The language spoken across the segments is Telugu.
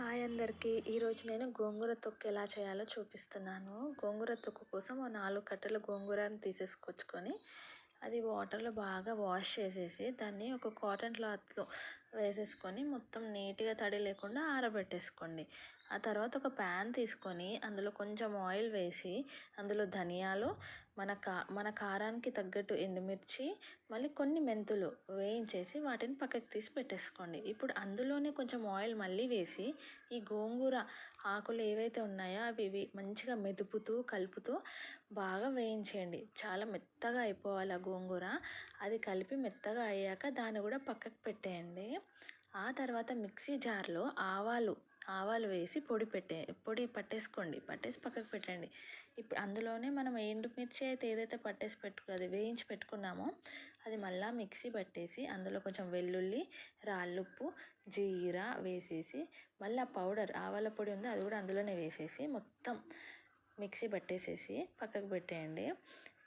హాయ్ అందరికీ. ఈరోజు నేను గోంగూర తొక్కు ఎలా చేయాలో చూపిస్తున్నాను. గోంగూర తొక్కు కోసం ఆ నాలుగు కట్టెల గోంగూరని తీసేసుకొచ్చుకొని అది వాటర్లో బాగా వాష్ చేసేసి దాన్ని ఒక కాటన్ క్లాత్లో వేసేసుకొని మొత్తం నీట్గా తడి లేకుండా ఆరబెట్టేసుకోండి. ఆ తర్వాత ఒక ప్యాన్ తీసుకొని అందులో కొంచెం ఆయిల్ వేసి అందులో ధనియాలు మన కా మన కారానికి తగ్గట్టు ఎండుమిర్చి మళ్ళీ కొన్ని మెంతులు వేయించేసి వాటిని పక్కకు తీసి పెట్టేసుకోండి. ఇప్పుడు అందులోనే కొంచెం ఆయిల్ మళ్ళీ వేసి ఈ గోంగూర ఆకులు ఏవైతే ఉన్నాయో అవి మంచిగా మెదుపుతూ కలుపుతూ బాగా వేయించేయండి. చాలా మెత్తగా అయిపోవాలి ఆ గోంగూర. అది కలిపి మెత్తగా అయ్యాక దాన్ని కూడా పక్కకు పెట్టేయండి. ఆ తర్వాత మిక్సీ జార్లో ఆవాలు ఆవాలు వేసి పొడి పెట్టే పొడి పట్టేసుకోండి. పట్టేసి పక్కకు పెట్టండి. ఇప్పుడు అందులోనే మనం ఎండుమిర్చి అయితే ఏదైతే పట్టేసి పెట్టుకు అది వేయించి పెట్టుకున్నామో అది మళ్ళీ మిక్సీ పట్టేసి అందులో కొంచెం వెల్లుల్లి రాళ్ళుప్పు జీరా వేసేసి మళ్ళీ ఆ పౌడర్ ఆవాల పొడి ఉంది అది కూడా అందులోనే వేసేసి మొత్తం మిక్సీ పట్టేసేసి పక్కకు పెట్టేయండి.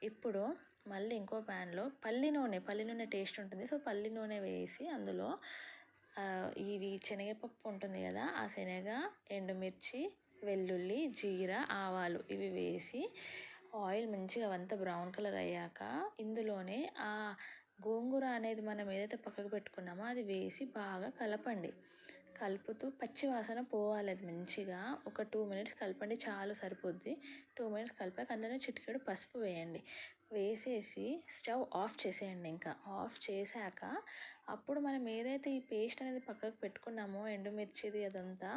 ఇప్పుడు మళ్ళీ ఇంకో ప్యాన్లో పల్లి నూనె పల్లి నూనె టేస్ట్ ఉంటుంది. సో పల్లి నూనె వేసి అందులో ఇవి శనగపప్పు ఉంటుంది కదా ఆ శనగ ఎండుమిర్చి వెల్లుల్లి జీరా ఆవాలు ఇవి వేసి ఆయిల్ మంచిగా అవంతా బ్రౌన్ కలర్ అయ్యాక ఇందులోనే ఆ గోంగూర అనేది మనం ఏదైతే పక్కకు పెట్టుకున్నామో అది వేసి బాగా కలపండి. కలుపుతూ పచ్చి వాసన పోవాలి అది మంచిగా. ఒక టూ మినిట్స్ కలపండి చాలు సరిపోద్ది. టూ మినిట్స్ కలిపాక అందులో చిటికెడు పసుపు వేయండి. వేసేసి స్టవ్ ఆఫ్ చేసేయండి ఇంకా. ఆఫ్ చేశాక అప్పుడు మనం ఏదైతే ఈ పేస్ట్ అనేది పక్కకు పెట్టుకున్నామో ఎండుమిర్చిది అదంతా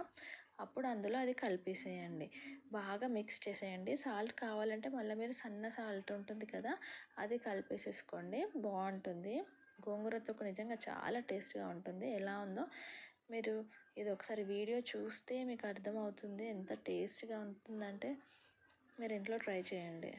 అప్పుడు అందులో అది కలిపేసేయండి. బాగా మిక్స్ చేసేయండి. సాల్ట్ కావాలంటే మళ్ళీ మీరు సన్న సాల్ట్ ఉంటుంది కదా అది కలిపేసేసుకోండి. బాగుంటుంది. గోంగూర తొక్కు నిజంగా చాలా టేస్ట్గా ఉంటుంది. ఎలా ఉందో మీరు ఇది ఒకసారి వీడియో చూస్తే మీకు అర్థమవుతుంది. ఎంత టేస్ట్గా ఉంటుందంటే మీరు ఇంట్లో ట్రై చేయండి.